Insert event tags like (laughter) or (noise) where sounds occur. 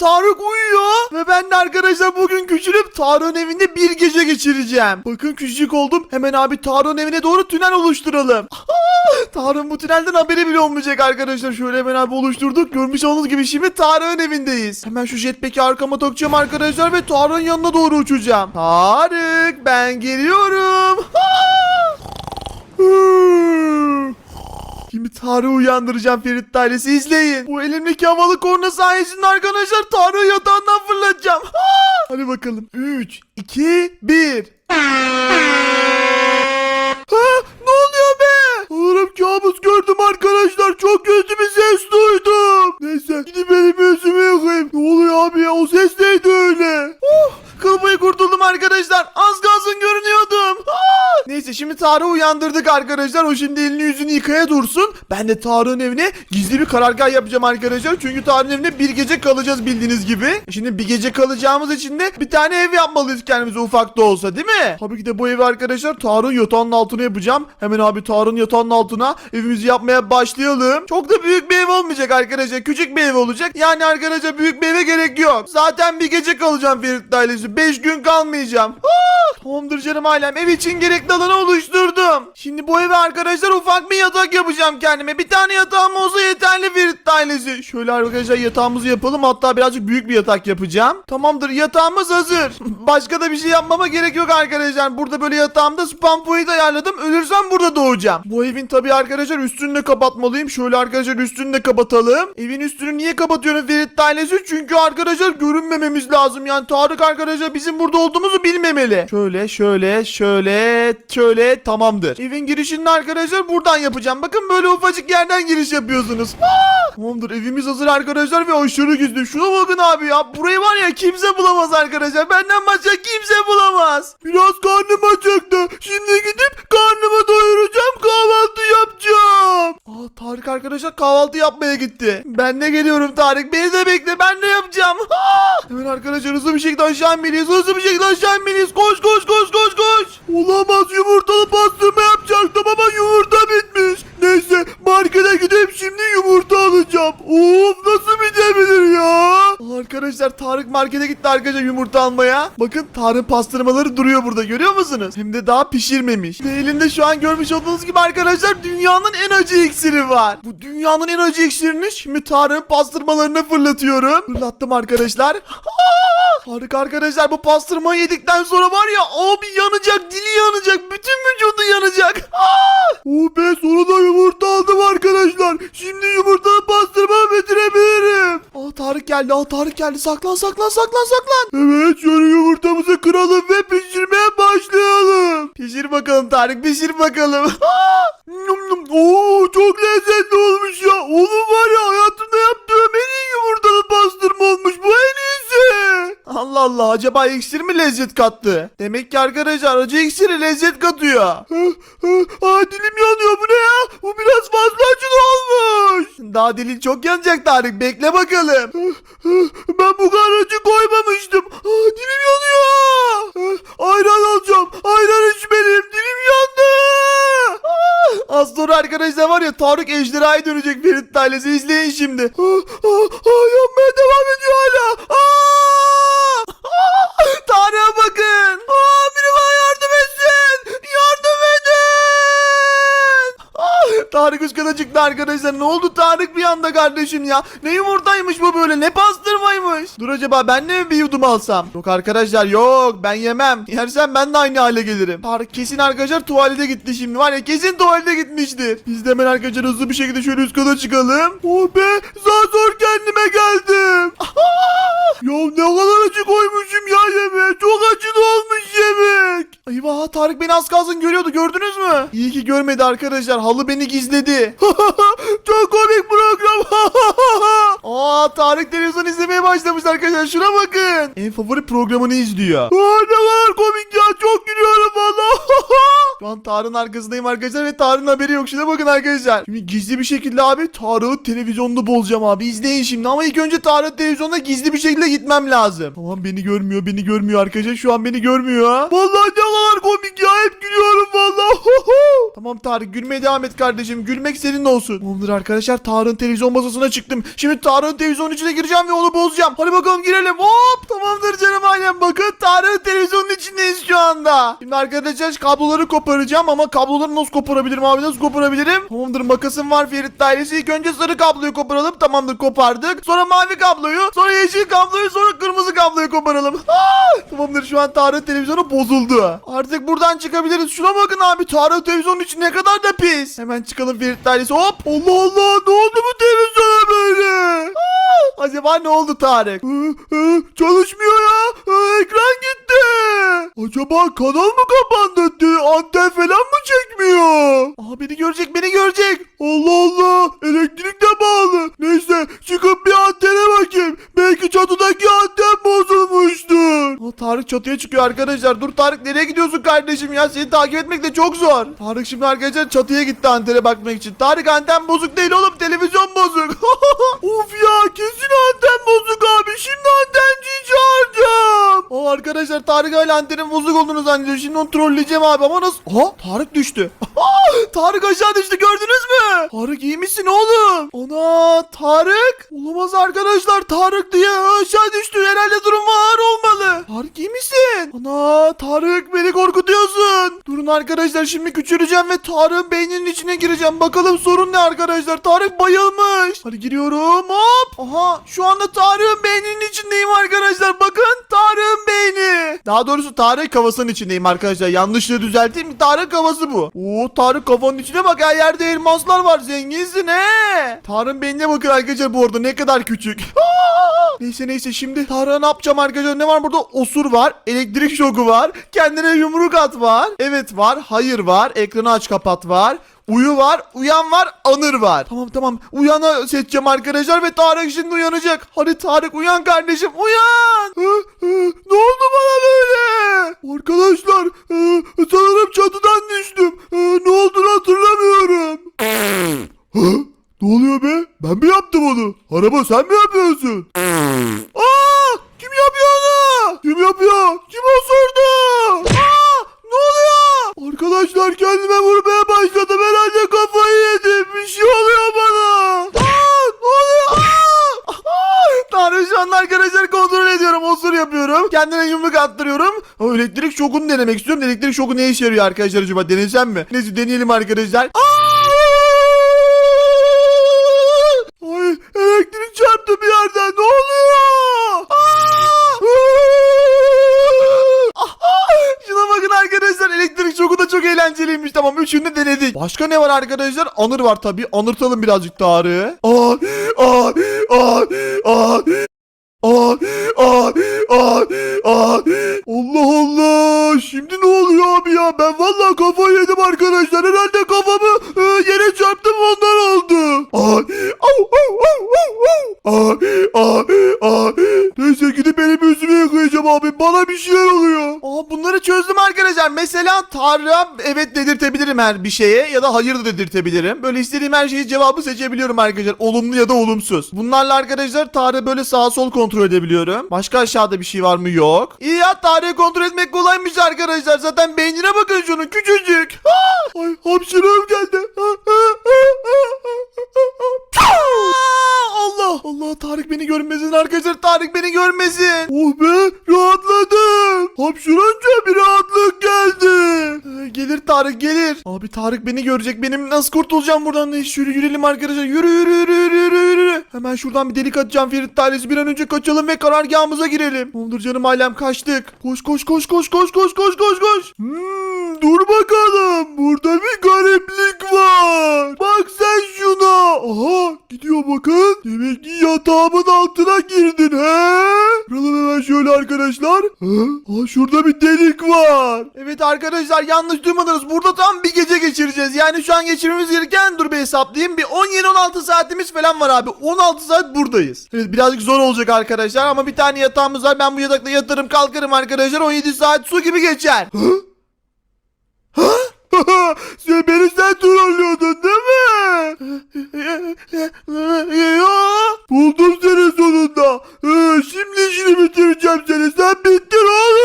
Tarık uyuyor. Ve ben de arkadaşlar bugün küçülüp Tarık'ın evinde bir gece geçireceğim. Bakın küçücük oldum. Hemen abi Tarık'ın evine doğru tünel oluşturalım. (laughs) Tarık'ın bu tünelden haberi bile olmayacak arkadaşlar. Şöyle hemen abi oluşturduk. Görmüş olduğunuz gibi şimdi Tarık'ın evindeyiz. Hemen şu jetpack'i arkama takacağım arkadaşlar ve Tarık'ın yanına doğru uçacağım. Tarık ben geliyorum. Şimdi Tarık'ı uyandıracağım Ferit ailesi izleyin. Bu elimdeki havalı korna sayesinde arkadaşlar Tarık'ı yatağından fırlatacağım. Hadi bakalım. 3, 2, 1. Ha, ne oluyor be? Sanırım kabus gördüm arkadaşlar. Çok kötü bir ses duydum. Neyse gidip elimi yüzümü yıkayayım. Ne oluyor abi ya? O ses neydi öyle? Oh, kıl payı kurtuldum arkadaşlar. Az kalsın görünüyordum. Neyse şimdi Tarık'ı uyandırdık arkadaşlar. O şimdi elini yüzünü yıkaya dursun. Ben de Tarık'ın evine gizli bir karargah yapacağım arkadaşlar. Çünkü Tarık'ın evine bir gece kalacağız bildiğiniz gibi. Şimdi bir gece kalacağımız için de bir tane ev yapmalıyız kendimize ufak da olsa değil mi? Tabii ki de bu evi arkadaşlar Tarık'ın yatağının altına yapacağım. Hemen abi Tarık'ın yatağının altına evimizi yapmaya başlayalım. Çok da büyük bir ev olmayacak arkadaşlar. Küçük bir ev olacak. Yani arkadaşlar büyük bir eve gerek yok. Zaten bir gece kalacağım Ferit ailesi. 5 gün kalmayacağım. Ah! Tamamdır canım ailem. Ev için gerekli alanı oluşturdum. Şimdi bu eve arkadaşlar ufak bir yatak yapacağım kendime. Bir tane yatağım olsa yeterli Ferit ailesi. Şöyle arkadaşlar yatağımızı yapalım. Hatta birazcık büyük bir yatak yapacağım. Tamamdır yatağımız hazır. (laughs) Başka da bir şey yapmama gerek yok arkadaşlar. Burada böyle yatağımda spam point ayarladım. Ölürsem burada doğacağım. Bu evin tabii arkadaşlar üstünü de kapatmalıyım. Şöyle arkadaşlar üstünü de kapatalım. Evin üstünü niye kapatıyorum Ferit ailesi? Çünkü arkadaşlar görünmememiz lazım. Yani Tarık arkadaşlar bizim burada olduğumuzu bilmemeli. Şöyle şöyle şöyle şöyle tamamdır. Evin girişini arkadaşlar buradan yapacağım. Bakın böyle ufacık yerden giriş yapıyorsunuz. Aa! Tamamdır evimiz hazır arkadaşlar ve aşırı gizli. Şuna bakın abi ya. Burayı var ya kimse bulamaz arkadaşlar. Benden başka kimse bulamaz. Biraz karnım acıktı. Şimdi gidip karnımı doyuracağım. Kahvaltı yapacağım. Aa Tarık arkadaşlar kahvaltı yapmaya gitti. Ben de geliyorum Tarık. Beni de bekle. Ben de yapacağım. Aa! Hemen arkadaşlar hızlı bir şekilde aşağı inmeliyiz. Hızlı bir şekilde aşağı inmeliyiz. Koş koş koş koş koş. Olamaz yumurtalı pastırma yapacaktım ama yumurta bitmiş. Neyse markete gidip şimdi yumurta alacağım. Of nasıl bitebilir ya? Arkadaşlar Tarık markete gitti arkadaşlar yumurta almaya. Bakın Tarık pastırmaları duruyor burada görüyor musunuz? Hem de daha pişirmemiş. Ve elinde şu an görmüş olduğunuz gibi arkadaşlar dünyanın en acı iksiri var. Bu dünyanın en acı iksirini şimdi Tarık'ın pastırmalarına fırlatıyorum. Fırlattım arkadaşlar. (laughs) Tarık arkadaşlar bu pastırmayı yedikten sonra var ya abi yanacak dili yanacak bütün vücudu yanacak. Oh be sonunda yumurta aldım arkadaşlar. Şimdi yumurtalı pastırma bitirebilirim. Aa Tarık geldi aa Tarık geldi saklan saklan saklan saklan. Evet şöyle yumurtamızı kıralım ve pişirmeye başlayalım. Pişir bakalım Tarık pişir bakalım. Num num. Oo çok lezzetli olmuş acaba iksir mi lezzet kattı? Demek ki arkadaşlar acı iksiri lezzet katıyor. Aa dilim yanıyor bu ne ya? Bu biraz fazla acılı olmuş. Daha dilin çok yanacak Tarık bekle bakalım. Ben bu kadar koymamıştım. Aa, dilim yanıyor. Ayran alacağım. Ayran içmeliyim. Dilim yandı. Az sonra arkadaşlar var ya Tarık ejderhaya dönecek Ferit ailesi izleyin şimdi. Aa, aa, yanmaya devam ediyor hala. Aa! Tarık üst kata çıktı arkadaşlar. Ne oldu Tarık bir anda kardeşim ya? Ne yumurtaymış bu böyle? Ne pastırmaymış? Dur acaba ben de mi bir yudum alsam? Yok arkadaşlar yok ben yemem. Yersem ben de aynı hale gelirim. Tarık kesin arkadaşlar tuvalete gitti şimdi. Var ya kesin tuvalete gitmiştir. Biz de hemen arkadaşlar hızlı bir şekilde şöyle üst çıkalım. Oh be zar zor kendime geldim. (laughs) ya ne kadar acı koymuşum ya yemeğe. Çok acılı olmuş yemek. Eyvah Tarık beni az kalsın görüyordu gördünüz mü? İyi ki görmedi arkadaşlar. Halı beni gizledi. (laughs) Çok komik program. (laughs) Aa Tarık televizyon izlemeye başlamış arkadaşlar. Şuna bakın. En favori programını izliyor. Aa, ne kadar komik ya. Çok gülüyorum valla. An Tarık'ın arkasındayım arkadaşlar ve Tarık'ın haberi yok. Şuna bakın arkadaşlar. Şimdi gizli bir şekilde abi Tarık'ın televizyonunu bozacağım abi. İzleyin şimdi ama ilk önce Tarık'ın televizyonuna gizli bir şekilde gitmem lazım. Tamam beni görmüyor beni görmüyor arkadaşlar. Şu an beni görmüyor. Vallahi ne kadar komik ya. Hep gülüyorum vallahi. tamam Tarık gülmeye devam et kardeşim. Gülmek senin olsun. Tamamdır arkadaşlar Tarık'ın televizyon masasına çıktım. Şimdi Tarık'ın televizyonun içine gireceğim ve onu bozacağım. Hadi bakalım girelim. Hop tamamdır canım ailem. Bakın Tarık'ın televizyonun içindeyiz şu anda. Şimdi arkadaşlar kabloları koparacağım ama kabloları nasıl koparabilirim abi? Nasıl koparabilirim? Tamamdır makasım var Ferit dairesi. İlk önce sarı kabloyu koparalım. Tamamdır kopardık. Sonra mavi kabloyu. Sonra yeşil kabloyu. Sonra kırmızı kabloyu koparalım. Aa! (laughs) Tamamdır şu an Tarık televizyonu bozuldu. Artık buradan çıkabiliriz. Şuna bakın abi Tarık televizyonun içi ne kadar da pis. Hemen çıkalım Ferit dairesi. Hop. Allah Allah ne oldu bu televizyona böyle? Aa! Acaba ne oldu Tarık? Çalışmıyor ya. Acaba kanal mı kapandı? De- Anten falan mı çekmiyor? Aha beni görecek beni görecek. Allah Allah. Elektrik de bağlı. Çatıya çıkıyor arkadaşlar. Dur Tarık nereye gidiyorsun kardeşim ya? Seni takip etmek de çok zor. Tarık şimdi arkadaşlar çatıya gitti antene bakmak için. Tarık anten bozuk değil oğlum. Televizyon bozuk. (laughs) of ya kesin anten bozuk abi. Şimdi antenciyi çağıracağım. Aa, arkadaşlar Tarık hala antenin bozuk olduğunu zannediyor. Şimdi onu trolleyeceğim abi ama nasıl? Aha Tarık düştü. (laughs) Tarık aşağı düştü gördünüz mü? Tarık iyi misin oğlum? Ana Tarık. Olamaz arkadaşlar Tarık diye aşağı düştü. Herhalde durumu ağır olmalı. Tarık iyi misin? Ana Tarık beni korkutuyorsun. Durun arkadaşlar şimdi küçüleceğim ve Tarık'ın beyninin içine gireceğim. Bakalım sorun ne arkadaşlar? Tarık bayılmış. Hadi giriyorum hop. Aha şu anda Tarık'ın beyninin içindeyim arkadaşlar. Bakın Tarık'ın beyni. Daha doğrusu Tarık kafasının içindeyim arkadaşlar. Yanlışlığı düzelteyim. Tarık kafası bu. Oo Tarık kafanın içine bak. Her yerde elmaslar var. Zenginsin he. Tarık'ın beynine bakın arkadaşlar bu arada. Ne kadar küçük. (laughs) neyse neyse şimdi Tarık'a ne yapacağım arkadaşlar? Ne var burada? Osur var. Elektrik şoku var. Kendine yumruk at var. Evet var. Hayır var. Ekranı aç kapat var. Uyu var, uyan var, anır var. Tamam tamam. Uyana seçeceğim arkadaşlar ve Tarık şimdi uyanacak. Hadi Tarık uyan kardeşim uyan. (laughs) Ne oldu bana böyle? Arkadaşlar hı, sanırım çatıdan düştüm. Hı, ne olduğunu hatırlamıyorum. Hı? Ne oluyor be? Ben mi yaptım Araba sen mi yapıyorsun? Aa! Kim yapıyor onu? Kim yapıyor? Kim osurdu? Aa! Ne oluyor? Arkadaşlar kendime vurmaya başladım. Herhalde kafayı yedim. Bir şey oluyor bana. Aa! Ne oluyor? Aa! Aa! Şu an arkadaşlar kontrol ediyorum. Osur yapıyorum. Kendine yumruk attırıyorum. Ama elektrik şokunu denemek istiyorum. Elektrik şoku ne işe yarıyor arkadaşlar acaba? Denesem mi? Neyse deneyelim arkadaşlar. Aa! Ay elektrik çarptı bir yerden. Ne oluyor? Aa! Şuna bakın arkadaşlar elektrik şoku da çok eğlenceliymiş tamam üçünü de denedik. Başka ne var arkadaşlar? Anır var tabi. Anırtalım birazcık Tarık'ı. Aa, aa, aa, aa. Aa, aa, aa, aa. Allah Allah. Şimdi ne oluyor abi ya? Ben vallahi kafayı yedim arkadaşlar. Herhalde kafamı e, yere çarptım ondan oldu. Aa, au, au, au, au, au. Aa, aa. Neyse gidip yıkayacağım abi. Bana bir şeyler oluyor. Aa, bunları çözdüm arkadaşlar. Mesela Tanrı'ya evet dedirtebilirim her bir şeye ya da hayır da dedirtebilirim. Böyle istediğim her şeyi cevabı seçebiliyorum arkadaşlar. Olumlu ya da olumsuz. Bunlarla arkadaşlar Tanrı böyle sağ sol kontrol edebiliyorum. Başka aşağıda bir şey var mı? Yok. İyi ya Tanrı'yı kontrol etmek kolaymış arkadaşlar. Zaten beynine bakın şunun küçücük. Aa! Ay hapşırığım geldi. Allah Allah Tarık beni arkadaşlar Tarık beni görmesin. Oh be rahatladım. Hapşırınca bir rahatlık geldi. Ee, gelir Tarık gelir. Abi Tarık beni görecek benim nasıl kurtulacağım buradan? Neyse yürü yürüyelim arkadaşlar yürü yürü yürü yürü yürü. Hemen şuradan bir delik atacağım Ferit ailesi bir an önce kaçalım ve karargahımıza girelim. Olur canım ailem kaçtık. Koş koş koş koş koş koş koş koş koş. Hmm, dur bakalım burada bir gariplik var. Bak sen şuna. Aha gidiyor bakın. Demek ki yatağımın altına girdin he? Kıralım hemen şöyle arkadaşlar. Ha? Aa, şurada bir delik var. Evet arkadaşlar yanlış duymadınız. Burada tam bir gece geçireceğiz. Yani şu an geçirmemiz gereken dur bir hesaplayayım. Bir 17-16 saatimiz falan var abi. 16 saat buradayız. Evet birazcık zor olacak arkadaşlar ama bir tane yatağımız var. Ben bu yatakta yatarım kalkarım arkadaşlar. 17 saat su gibi geçer. Hı? Hı? sen beni sen trollüyordun değil mi? Buldum seni sonunda. Şimdi işini bitireceğim seni. Sen bittin oğlum.